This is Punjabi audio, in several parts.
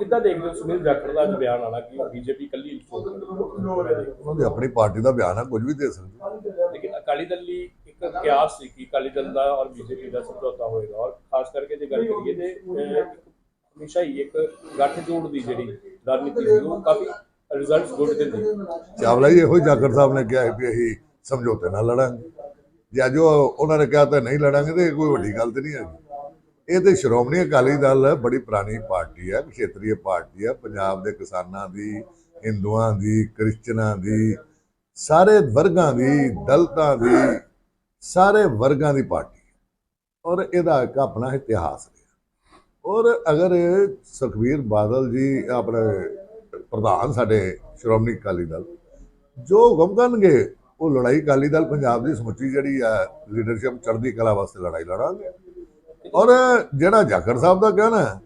ਕਿੱਦਾਂ ਦੇਖਦੇ ਹੋ ਸੁਨੀਲ ਜਾਖੜ ਦਾ ਅੱਜ ਬਿਆਨ ਆਣਾ ਕਿ ਬੀਜੇਪੀ ਕੱਲੀ ਚੋਣ ਕਰੇਗੀ ਉਹਨਾਂ ਦੀ ਆਪਣੀ ਪਾਰਟੀ ਦਾ ਬਿਆਨ ਆ ਕੁਝ ਵੀ ਦੇ ਸਕਦੇ। ਲੇਕਿਨ ਅਕਾਲੀ ਦਲ ਲਈ ਇੱਕ ਕਿਆਸ ਸੀ ਕਿ ਅਕਾਲੀ ਦਲ ਦਾ ਔਰ ਬੀਜੇਪੀ ਦਾ ਸਮਝੌਤਾ ਹੋਏਗਾ ਔਰ ਖਾਸ ਕਰਕੇ ਜੇ ਗੱਲ ਕਰੀਏ ਤੇ ਹਮੇਸ਼ਾ ਹੀ ਇੱਕ ਗੱਠਜੋੜ ਦੀ ਜਿਹੜੀ ਰਣਨੀਤੀ ਸੀ ਉਹ ਕਾਫੀ ਰਿਜ਼ਲਟਸ ਗੁੱਡ ਦਿੰਦੀ ਚਾਵਲਾ ਜੀ ਇਹੋ ਜਾਖੜ ਸਾਹਿਬ ਨੇ ਕਿਹਾ ਵੀ ਅਸੀਂ ਸਮਝੌਤੇ ਨਾਲ ਲੜਾਂਗੇ। ਜੇ ਅੱਜ ਉਹ- ਉਹਨਾਂ ਨੇ ਕਿਹਾ ਤਾਂ ਨਹੀਂ ਲੜਾਂਗੇ ਤੇ ਕੋਈ ਵੱਡੀ ਗੱਲ ਤੇ ਨਹੀਂ ਹੈਗੀ। ਇਹ ਤੇ ਸ਼੍ਰੋਮਣੀ ਅਕਾਲੀ ਦਲ ਬੜੀ ਪੁਰਾਣੀ ਪਾਰਟੀ ਹੈ ਖੇਤਰੀ ਪਾਰਟੀ ਹੈ। ਪੰਜਾਬ ਦੇ ਕਿਸਾਨਾਂ ਦੀ, ਹਿੰਦੂਆਂ ਦੀ, ਕ੍ਰਿਸਚਨਾਂ ਦੀ, ਸਾਰੇ ਵਰਗਾਂ ਦੀ, ਦਲਤਾਂ ਦੀ, ਸਾਰੇ ਵਰਗਾਂ ਦੀ ਪਾਰਟੀ ਔਰ ਇਹਦਾ ਇੱਕ ਆਪਣਾ ਇਤਿਹਾਸ ਹੈ ਔਰ ਅਗਰ ਸੁਖਬੀਰ ਬਾਦਲ ਜੀ, ਆਪਣੇ ਪ੍ਰਧਾਨ ਸਾਡੇ ਸ਼੍ਰੋਮਣੀ ਅਕਾਲੀ ਦਲ, ਜੋ ਹੁਕਮ ਕਰਨਗੇ, ਉਹ ਲੜਾਈ ਅਕਾਲੀ ਦਲ ਪੰਜਾਬ ਦੀ ਸਮੁੱਚੀ ਜਿਹੜੀ ਆ ਲੀਡਰਸ਼ਿਪ ਚੜ੍ਹਦੀ ਕਲਾ ਵਾਸਤੇ ਲੜਾਈ ਲੜਾਂਗੇ। ਔਰ ਜਿਹੜਾ ਜਾਖੜ ਸਾਹਿਬ ਦਾ ਕਹਿਣਾ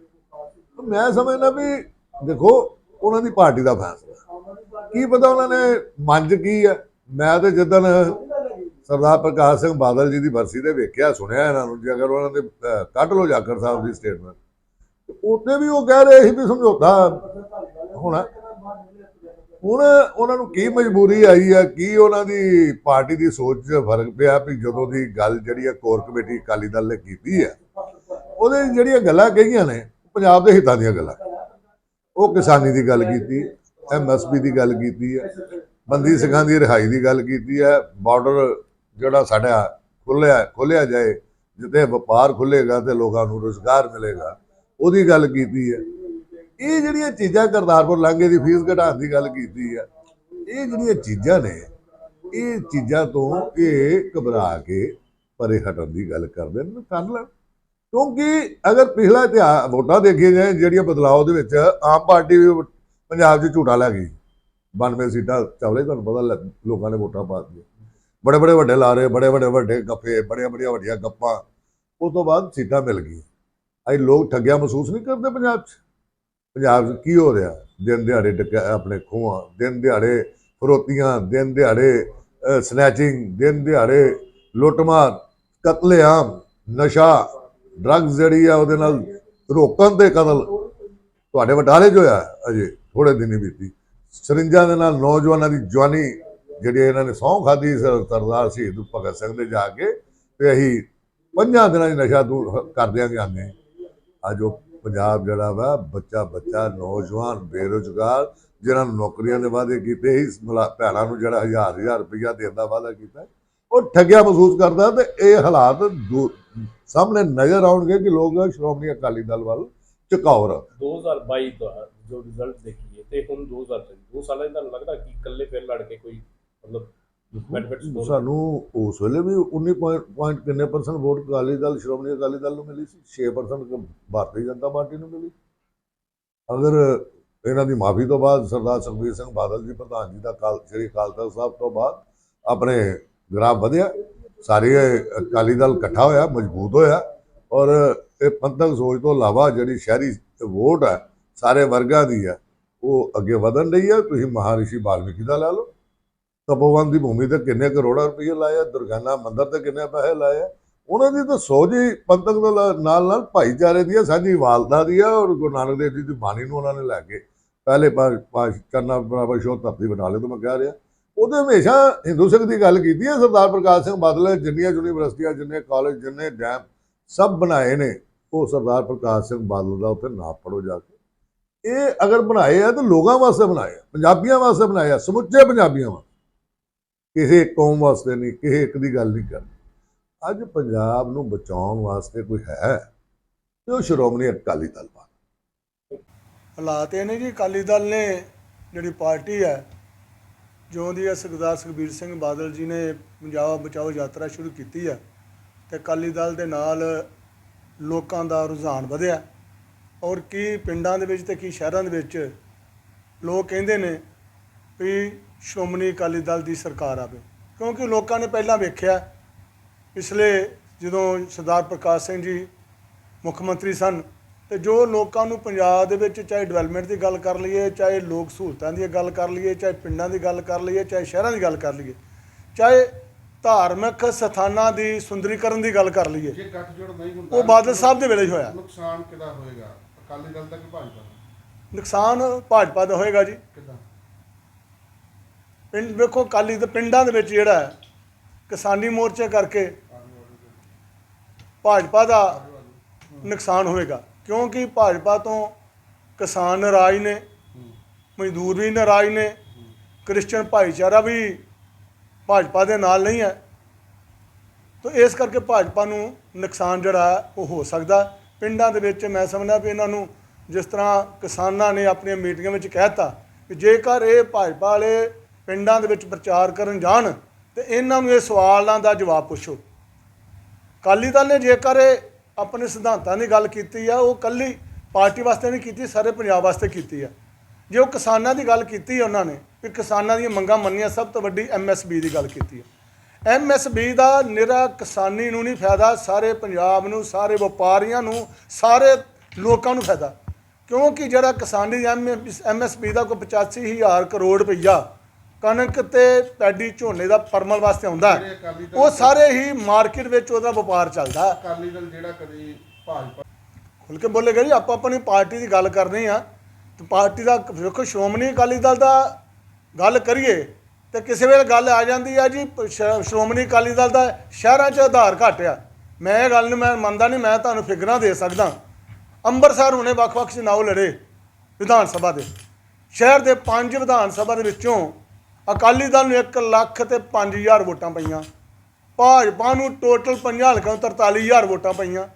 ਮੈਂ ਸਮਝਦਾ ਵੀ ਦੇਖੋ, ਉਹਨਾਂ ਦੀ ਪਾਰਟੀ ਦਾ ਫੈਸਲਾ। ਕੀ ਪਤਾ ਉਹਨਾਂ ਨੇ ਮਨ ਕੀ ਹੈ ਮੈਂ ਤੇ ਜਿੱਦਣ ਸਰਦਾਰ ਪ੍ਰਕਾਸ਼ ਸਿੰਘ ਬਾਦਲ ਜੀ ਦੀ ਬਰਸੀ ਤੇ ਵੇਖਿਆ, ਸੁਣਿਆ ਇਹਨਾਂ ਨੂੰ, ਜੇ ਅਗਰ ਉਹਨਾਂ ਦੇ ਕੱਢ ਲਓ ਜਾਖੜ ਸਾਹਿਬ ਦੀ ਸਟੇਟਮੈਂਟ ਉੱਤੇ ਵੀ ਉਹ ਕਹਿ ਰਹੇ ਸੀ ਵੀ ਸਮਝੌਤਾ ਹੋਣਾ। ਹੁਣ ਉਹਨਾਂ ਨੂੰ ਕੀ ਮਜਬੂਰੀ ਆਈ ਆ, ਕੀ ਉਹਨਾਂ ਦੀ ਪਾਰਟੀ ਦੀ ਸੋਚ 'ਚ ਫ਼ਰਕ ਪਿਆ ਵੀ ਜਦੋਂ ਦੀ ਗੱਲ ਜਿਹੜੀ ਆ ਕੋਰ ਕਮੇਟੀ ਅਕਾਲੀ ਦਲ ਨੇ ਕੀਤੀ ਆ, ਉਹਦੇ ਜਿਹੜੀਆਂ ਗੱਲਾਂ ਕਹੀਆਂ ਨੇ, ਪੰਜਾਬ ਦੇ ਹਿੱਤਾਂ ਦੀਆਂ ਗੱਲਾਂ। ਉਹ ਕਿਸਾਨੀ ਦੀ ਗੱਲ ਕੀਤੀ ਐਮਐਸਪੀ ਦੀ ਗੱਲ ਕੀਤੀ ਹੈ ਬੰਦੀ ਸਿੰਘਾਂ ਦੀ ਰਿਹਾਈ ਦੀ ਗੱਲ ਕੀਤੀ ਹੈ ਬਾਰਡਰ ਜਿਹੜਾ ਸਾਡਾ ਖੁੱਲਿਆ ਖੋਲਿਆ ਜਾਏ, ਜਿੱਥੇ ਵਪਾਰ ਖੁੱਲੇਗਾ ਤੇ ਲੋਕਾਂ ਨੂੰ ਰੋਜ਼ਗਾਰ ਮਿਲੇਗਾ, ਉਹਦੀ ਗੱਲ ਕੀਤੀ ਹੈ ਇਹ ਜਿਹੜੀਆਂ ਚੀਜ਼ਾਂ ਕਰਤਾਰਪੁਰ ਲਾਂਘੇ ਦੀ ਫੀਸ ਘਟਾਉਣ ਦੀ ਗੱਲ ਕੀਤੀ ਆ, ਇਹ ਜਿਹੜੀਆਂ ਚੀਜ਼ਾਂ ਨੇ, ਇਹ ਚੀਜ਼ਾਂ ਤੋਂ ਇਹ ਘਬਰਾ ਕੇ ਪਰੇ ਹਟਣ ਦੀ ਗੱਲ ਕਰਦੇ ਨੇ, ਕਰ ਲੈਣ। ਕਿਉਂਕਿ ਅਗਰ ਪਿਛਲਾ ਇਤਿਹਾਸ ਵੋਟਾਂ ਦੇਖੀਆਂ ਜਾਏ ਜਿਹੜੀਆਂ ਬਦਲਾਅ ਦੇ ਵਿੱਚ ਆਮ ਪਾਰਟੀ ਵੀ ਪੰਜਾਬ 'ਚ ਝੂਟਾ ਲੈ ਗਈ। 92 ਸੀਟਾਂ ਚਾਵਲੇ, ਤੁਹਾਨੂੰ ਪਤਾ ਲੱਗ- ਲੋਕਾਂ ਨੇ ਵੋਟਾਂ ਪਾ ਦਿੱਤੀਆਂ। ਬੜੇ ਬੜੇ ਵੱਡੇ ਲਾਰੇ ਬੜੇ ਬੜੇ ਵੱਡੇ ਗੱਫੇ, ਬੜੀਆਂ ਬੜੀਆਂ ਵੱਡੀਆਂ ਗੱਪਾਂ, ਉਸ ਤੋਂ ਬਾਅਦ ਸੀਟਾਂ ਮਿਲ ਗਈਆਂ। ਅੱਜ ਲੋਕ ਠੱਗਿਆ ਮਹਿਸੂਸ ਨਹੀਂ ਕਰਦੇ ਪੰਜਾਬ 'ਚ। ਪੰਜਾਬ 'ਚ ਕੀ ਹੋ ਰਿਹਾ? ਦਿਨ ਦਿਹਾੜੇ ਡਕੈ ਆਪਣੇ ਖੋਹਾਂ, ਦਿਨ ਦਿਹਾੜੇ ਫਰੋਤੀਆਂ, ਦਿਨ ਦਿਹਾੜੇ ਸਨੈਚਿੰਗ ਦਿਨ ਦਿਹਾੜੇ ਲੁੱਟਮਾਰ ਕਤਲੇਆਮ, ਨਸ਼ਾ ਡਰੱਗਸ ਜਿਹੜੀ ਆ ਉਹਦੇ ਨਾਲ ਰੋਕਣ ਤੇ ਕਤਲ। ਤੁਹਾਡੇ ਵਟਾਲੇ 'ਚ ਹੋਇਆ ਅਜੇ ਥੋੜੇ ਦਿਨ ਹੀ ਬੀਤੀ। ਸਰਿੰਜਾਂ ਦੇ ਨਾਲ ਨੌਜਵਾਨਾਂ ਦੀ ਜਵਾਨੀ, ਜਿਹੜੀ ਇਹਨਾਂ ਨੇ ਸਹੁੰ ਖਾਦੀ ਸਰਦਾਰ ਸ਼ਹੀਦ ਭਗਤ ਸਿੰਘ ਦੇ ਜਾ ਕੇ, ਤੇ ਅਸੀਂ ਪੰਜਾਂ ਦਿਨਾਂ 'ਚ ਨਸ਼ਾ ਦੂਰ ਕਰ ਦਿਆਂਗੇ ਆਨੇ ਅੱਜ ਉਹ ਪੰਜਾਬ ਜਿਹੜਾ ਵਾ, ਬੱਚਾ ਬੱਚਾ, ਨੌਜਵਾਨ ਬੇਰੁਜ਼ਗਾਰ, ਜਿਨ੍ਹਾਂ ਨੂੰ ਨੌਕਰੀਆਂ ਦੇ ਵਾਅਦੇ ਕੀਤੇ ਸੀ ਭੈਣਾਂ ਨੂੰ ਜਿਹੜਾ ਹਜ਼ਾਰ ਹਜ਼ਾਰ ਰੁਪਈਆ ਦੇਣ ਦਾ ਵਾਅਦਾ ਕੀਤਾ। ਉਹ ਠੱਗਿਆ ਮਹਿਸੂਸ ਕਰਦਾ ਤੇ ਇਹ ਹਾਲਾਤ ਸਾਹਮਣੇ ਨਜ਼ਰ ਆਉਣਗੇ ਕਿ ਲੋਕ ਸ਼੍ਰੋਮਣੀ ਅਕਾਲੀ ਦਲ ਵੱਲ ਝੁਕਾਓ ਰੱਖ 2022 ਦਾ ਜੋ ਰਿਜ਼ਲਟ ਦੇਖੀਏ ਤੇ ਹੁਣ 2023 ਦੋ ਸਾਲਾਂ ਦਾ ਲੱਗਦਾ ਕਿ ਇਕੱਲੇ ਫਿਰ ਲੜ ਕੇ ਕੋਈ ਮਤਲਬ ਬੈਨੀਫਿਟਸ ਸਾਨੂੰ ਉਸ ਵੇਲੇ ਵੀ 19 ਪੁਆਇੰਟ ਕਿੰਨੇ ਪਰਸੈਂਟ ਵੋਟ ਅਕਾਲੀ ਦਲ ਸ਼੍ਰੋਮਣੀ ਅਕਾਲੀ ਦਲ ਨੂੰ ਮਿਲੀ ਸੀ? 6% ਭਾਰਤੀ ਜਨਤਾ ਪਾਰਟੀ ਨੂੰ ਮਿਲੀ। ਅਗਰ ਇਹਨਾਂ ਦੀ ਮਾਫੀ ਤੋਂ ਬਾਅਦ ਸਰਦਾਰ ਸੁਖਬੀਰ ਸਿੰਘ ਬਾਦਲ ਜੀ ਪ੍ਰਧਾਨ ਜੀ ਦਾ ਕਾਲ ਸ੍ਰੀ ਅਕਾਲ ਤਖਤ ਸਾਹਿਬ ਤੋਂ ਬਾਅਦ ਆਪਣੇ ਗ੍ਰਾਫ ਵਧਿਆ। ਸਾਰੇ ਅਕਾਲੀ ਦਲ ਇਕੱਠਾ ਹੋਇਆ ਮਜ਼ਬੂਤ ਹੋਇਆ ਔਰ ਇਹ ਪੰਥਕ ਸੋਚ ਤੋਂ ਇਲਾਵਾ ਜਿਹੜੀ ਸ਼ਹਿਰੀ ਵੋਟ ਹੈ ਸਾਰੇ ਵਰਗਾਂ ਦੀ ਹੈ ਉਹ ਅੱਗੇ ਵਧਣ ਰਹੀ ਹੈ। ਤੁਸੀਂ ਮਹਾਰਿਸ਼ੀ ਵਾਲਮੀਕੀ ਦਾ ਲੈ ਲਓ। ਤਪੋਵਨ ਦੀ ਭੂਮੀ ਤੇ ਕਿੰਨੇ ਕਰੋੜਾਂ ਰੁਪਏ ਲਾਏ ਆ ਦੁਰਗਾਨਾ ਮੰਦਿਰ ਤੇ ਕਿੰਨੇ ਪੈਸੇ ਲਾਏ ਆ। ਉਹਨਾਂ ਦੀ ਤਾਂ ਸੋਚ ਹੀ ਪੰਥਕ ਦੇ ਨਾਲ ਨਾਲ ਨਾਲ ਭਾਈਚਾਰੇ ਦੀ ਆ, ਸਾਂਝੀ ਵਾਲਦਾ ਦੀ ਆ, ਔਰ ਗੁਰੂ ਨਾਨਕ ਦੇਵ ਜੀ ਦੀ ਬਾਣੀ ਨੂੰ ਉਹਨਾਂ ਨੇ ਲੈ ਕੇ ਪਹਿਲੇ ਪਾਸ਼ ਚਰਨਾ ਬਰਾਬਰ ਸ਼ੋਅ ਧਰਤੀ ਬਟਾਲੇ ਤੋਂ ਮੈਂ ਕਹਿ ਰਿਹਾ। ਉਹਦੇ ਹਮੇਸ਼ਾ ਹਿੰਦੂ ਸਿੱਖ ਦੀ ਗੱਲ ਕੀਤੀ ਹੈ ਸਰਦਾਰ ਪ੍ਰਕਾਸ਼ ਸਿੰਘ ਬਾਦਲ ਨੇ ਜਿੰਨੀਆਂ ਯੂਨੀਵਰਸਿਟੀਆਂ, ਜਿੰਨੇ ਕਾਲਜ, ਜਿੰਨੇ ਡੈਮ ਸਭ ਬਣਾਏ ਨੇ, ਉਹ ਸਰਦਾਰ ਪ੍ਰਕਾਸ਼ ਸਿੰਘ ਬਾਦਲ ਦਾ ਉੱਥੇ ਨਾ ਪੜੋ ਜਾ ਕੇ। ਇਹ ਅਗਰ ਬਣਾਏ ਆ, ਤਾਂ ਲੋਕਾਂ ਵਾਸਤੇ ਬਣਾਏ ਆ, ਪੰਜਾਬੀਆਂ ਵਾਸਤੇ ਬਣਾਏ ਆ, ਸਮੁੱਚੇ ਪੰਜਾਬੀਆਂ ਵਾਸਤੇ। ਕਿਸੇ ਕੌਮ ਵਾਸਤੇ ਨਹੀਂ, ਕਿਸੇ ਇੱਕ ਦੀ ਗੱਲ ਨਹੀਂ ਕਰਨੀ। ਅੱਜ ਪੰਜਾਬ ਨੂੰ ਬਚਾਉਣ ਵਾਸਤੇ ਕੋਈ ਹੈ? ਤੇ ਉਹ ਸ਼੍ਰੋਮਣੀ ਅਕਾਲੀ ਦਲ ਵਾ ਹਾਲਾਤ ਇਹ ਨੇ ਜੀ, ਅਕਾਲੀ ਦਲ ਨੇ ਜਿਹੜੀ ਪਾਰਟੀ ਹੈ, ਜਿਉਂ ਦੀ ਹੈ ਸਰਦਾਰ ਸੁਖਬੀਰ ਸਿੰਘ ਬਾਦਲ ਜੀ ਨੇ ਪੰਜਾਬ ਬਚਾਓ ਯਾਤਰਾ ਸ਼ੁਰੂ ਕੀਤੀ ਹੈ, ਤੇ ਅਕਾਲੀ ਦਲ ਦੇ ਨਾਲ ਲੋਕਾਂ ਦਾ ਰੁਝਾਨ ਵਧਿਆ। ਔਰ ਕੀ ਪਿੰਡਾਂ ਦੇ ਵਿੱਚ ਤੇ ਕੀ ਸ਼ਹਿਰਾਂ ਦੇ ਵਿੱਚ ਲੋਕ ਕਹਿੰਦੇ ਨੇ ਵੀ ਸ਼੍ਰੋਮਣੀ ਅਕਾਲੀ ਦਲ ਦੀ ਸਰਕਾਰ ਆਵੇ। ਕਿਉਂਕਿ ਲੋਕਾਂ ਨੇ ਪਹਿਲਾਂ ਵੇਖਿਆ ਪਿਛਲੇ ਜਦੋਂ ਸਰਦਾਰ ਪ੍ਰਕਾਸ਼ ਸਿੰਘ ਜੀ ਮੁੱਖ ਮੰਤਰੀ ਸਨ ਤੇ ਜੋ ਲੋਕਾਂ ਨੂੰ ਪੰਜਾਬ ਦੇ ਵਿੱਚ ਚਾਹੇ ਡਿਵੈਲਪਮੈਂਟ ਦੀ ਗੱਲ ਕਰ ਲਈਏ ਚਾਹੇ ਲੋਕ ਸਹੂਲਤਾਂ ਦੀ ਗੱਲ ਕਰ ਲਈਏ ਚਾਹੇ ਪਿੰਡਾਂ ਦੀ ਗੱਲ ਕਰ ਲਈਏ ਚਾਹੇ ਸ਼ਹਿਰਾਂ ਦੀ ਗੱਲ ਕਰ ਲਈਏ ਚਾਹੇ ਧਾਰਮਿਕ ਸਥਾਨਾਂ ਦੀ ਸੁੰਦਰੀਕਰਨ ਦੀ ਗੱਲ ਕਰ ਲਈਏ ਜੇ ਗੱਠਜੋੜ ਨਹੀਂ ਹੁੰਦਾ ਉਹ ਬਾਦਲ ਸਾਹਿਬ ਦੇ ਵੇਲੇ ਹੋਇਆ। ਨੁਕਸਾਨ ਕਿਹਦਾ ਹੋਏਗਾ? ਅਕਾਲੀ ਦਲ ਦਾ ਕਿ ਭਾਜਪਾ ਦਾ? ਨੁਕਸਾਨ ਭਾਜਪਾ ਦਾ ਹੋਏਗਾ ਜੀ। ਕਿੱਦਾਂ? ਪਿੰਡ ਵੇਖੋ ਕਾਲੀ ਦੇ ਪਿੰਡਾਂ ਦੇ ਵਿੱਚ ਜਿਹੜਾ ਹੈ, ਕਿਸਾਨੀ ਮੋਰਚੇ ਕਰਕੇ ਭਾਜਪਾ ਦਾ ਨੁਕਸਾਨ ਹੋਏਗਾ। ਕਿਉਂਕਿ ਭਾਜਪਾ ਤੋਂ ਕਿਸਾਨ ਨਾਰਾਜ਼ ਨੇ, ਮਜ਼ਦੂਰ ਵੀ ਨਾਰਾਜ਼ ਨੇ, ਕ੍ਰਿਸਚੀਅਨ ਭਾਈਚਾਰਾ ਵੀ ਭਾਜਪਾ ਦੇ ਨਾਲ ਨਹੀਂ ਹੈ। ਤਾਂ ਇਸ ਕਰਕੇ ਭਾਜਪਾ ਨੂੰ ਨੁਕਸਾਨ ਜਿਹੜਾ ਹੈ, ਉਹ ਹੋ ਸਕਦਾ। ਪਿੰਡਾਂ ਦੇ ਵਿੱਚ ਮੈਂ ਸਮਝਦਾ ਵੀ ਇਹਨਾਂ ਨੂੰ ਜਿਸ ਤਰ੍ਹਾਂ ਕਿਸਾਨਾਂ ਨੇ ਆਪਣੀਆਂ ਮੀਟਿੰਗਾਂ ਵਿੱਚ ਕਹਿਤਾ ਕਿ ਜੇਕਰ ਇਹ ਭਾਜਪਾ ਵਾਲੇ ਪਿੰਡਾਂ ਦੇ ਵਿੱਚ ਪ੍ਰਚਾਰ ਕਰਨ ਜਾਣ ਤੇ ਇਹਨਾਂ ਨੂੰ ਇਹ ਸਵਾਲਾਂ ਦਾ ਜਵਾਬ ਪੁੱਛੋ। ਅਕਾਲੀ ਦਲ ਨੇ ਜੇਕਰ ਇਹ ਆਪਣੇ ਸਿਧਾਂਤਾਂ ਦੀ ਗੱਲ ਕੀਤੀ ਆ, ਉਹ ਕੱਲੀ ਪਾਰਟੀ ਵਾਸਤੇ ਨਹੀਂ ਕੀਤੀ, ਸਾਰੇ ਪੰਜਾਬ ਵਾਸਤੇ ਕੀਤੀ ਆ। ਜੇ ਉਹ ਕਿਸਾਨਾਂ ਦੀ ਗੱਲ ਕੀਤੀ ਉਹਨਾਂ ਨੇ, ਵੀ ਕਿਸਾਨਾਂ ਦੀਆਂ ਮੰਗਾਂ ਮੰਨੀਆਂ, ਸਭ ਤੋਂ ਵੱਡੀ ਐਮਐਸਬੀ ਦੀ ਗੱਲ ਕੀਤੀ ਆ। ਐਮਐਸਬੀ ਦਾ ਨਿਰਾ ਕਿਸਾਨੀ ਨੂੰ ਨਹੀਂ ਫਾਇਦਾ, ਸਾਰੇ ਪੰਜਾਬ ਨੂੰ, ਸਾਰੇ ਵਪਾਰੀਆਂ ਨੂੰ, ਸਾਰੇ ਲੋਕਾਂ ਨੂੰ ਫਾਇਦਾ। ਕਿਉਂਕਿ ਜਿਹੜਾ ਕਿਸਾਨੀ ਐਮਐਸਬੀ ਦਾ ਕੋਈ 85000 ਕਰੋੜ ਰੁਪਈਆ ਕਣਕ ਤੇ ਪੈਡੀ ਝੋਨੇ ਦਾ ਪਰਮਲ ਵਾਸਤੇ ਆਉਂਦਾ ਉਹ ਸਾਰੇ ਹੀ ਮਾਰਕੀਟ ਵਿੱਚ ਉਹਦਾ ਵਪਾਰ ਚੱਲਦਾ। ਅਕਾਲੀ ਦਲ ਜਿਹੜਾ ਕਦੀ ਭਾਜਪਾ ਖੁੱਲ ਕੇ ਬੋਲੇਗਾ ਜੀ ਆਪਾਂ ਆਪਣੀ ਪਾਰਟੀ ਦੀ ਗੱਲ ਕਰਨੀ ਆ। ਤੇ ਪਾਰਟੀ ਦਾ ਵੇਖੋ ਸ਼੍ਰੋਮਣੀ ਅਕਾਲੀ ਦਲ ਦਾ ਗੱਲ ਕਰੀਏ ਤੇ ਕਿਸੇ ਵੇਲੇ ਗੱਲ ਆ ਜਾਂਦੀ ਆ ਜੀ ਸ਼੍ਰੋਮਣੀ ਅਕਾਲੀ ਦਲ ਦਾ ਸ਼ਹਿਰਾਂ 'ਚ ਆਧਾਰ ਘੱਟ ਆ। ਮੈਂ ਇਹ ਗੱਲ ਨੂੰ ਮੈਂ ਮੰਨਦਾ ਨਹੀਂ ਮੈਂ ਤੁਹਾਨੂੰ ਫਿਗਰਾਂ ਦੇ ਸਕਦਾ। ਅੰਮ੍ਰਿਤਸਰ ਹੁਣੇ ਵੱਖ-ਵੱਖ ਚੁਣਾਵ ਲੜੇ ਵਿਧਾਨ ਸਭਾ ਦੇ। ਸ਼ਹਿਰ ਦੇ ਪੰਜ ਵਿਧਾਨ ਸਭਾ ਦੇ ਵਿੱਚੋਂ ਅਕਾਲੀ ਦਲ ਨੂੰ 1 ਲੱਖ ਤੇ 5000 ਵੋਟਾਂ ਪਈਆਂ। ਭਾਜਪਾ ਨੂੰ ਟੋਟਲ ਪੰਜਾਂ ਹਲਕਿਆਂ ਨੂੰ 43000 ਵੋਟਾਂ ਪਈਆਂ।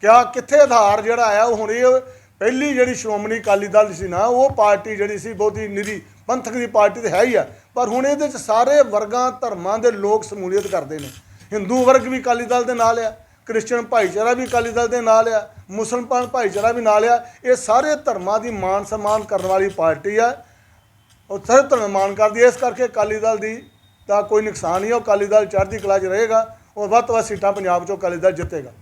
ਕਿਆ ਕਿੱਥੇ ਆਧਾਰ ਜਿਹੜਾ ਆਇਆ, ਉਹ ਹੁਣ ਇਹ ਪਹਿਲੀ ਜਿਹੜੀ ਸ਼੍ਰੋਮਣੀ ਅਕਾਲੀ ਦਲ ਸੀ ਨਾ, ਉਹ ਪਾਰਟੀ ਜਿਹੜੀ ਸੀ ਬਹੁਤੀ ਨਿਰੀ ਪੰਥਕ ਦੀ ਪਾਰਟੀ ਤੇ ਹੈ ਹੀ ਆ। ਪਰ ਹੁਣ ਇਹਦੇ ਚ ਸਾਰੇ ਵਰਗਾਂ, ਧਰਮਾਂ ਦੇ ਲੋਕ ਸਮੂਲੀਅਤ ਕਰਦੇ ਨੇ। ਹਿੰਦੂ ਵਰਗ ਵੀ ਅਕਾਲੀ ਦਲ ਦੇ ਨਾਲ ਆ ਕ੍ਰਿਸਚੀਅਨ ਭਾਈਚਾਰਾ ਵੀ ਅਕਾਲੀ ਦਲ ਦੇ ਨਾਲ ਆ, ਮੁਸਲਮਾਨ ਭਾਈਚਾਰਾ ਵੀ ਨਾਲ ਆ। ਇਹ ਸਾਰੇ ਧਰਮਾਂ ਦੀ ਮਾਨ ਸਨਮਾਨ ਕਰਨ ਵਾਲੀ ਪਾਰਟੀ ਆ। ਉਹ ਸਾਰੇ ਧਰਮ ਮਾਨ ਕਰਦੀ ਹੈ ਇਸ ਕਰਕੇ ਅਕਾਲੀ ਦਲ ਦੀ ਦਾ ਕੋਈ ਨੁਕਸਾਨ ਨਹੀਂ ਹੈ। ਉਹ ਅਕਾਲੀ ਦਲ ਚੜ੍ਹਦੀ ਕਲਾ 'ਚ ਰਹੇਗਾ ਔਰ ਵੱਧ ਤੋਂ ਵੱਧ ਸੀਟਾਂ ਪੰਜਾਬ 'ਚੋਂ ਅਕਾਲੀ ਦਲ ਜਿੱਤੇਗਾ।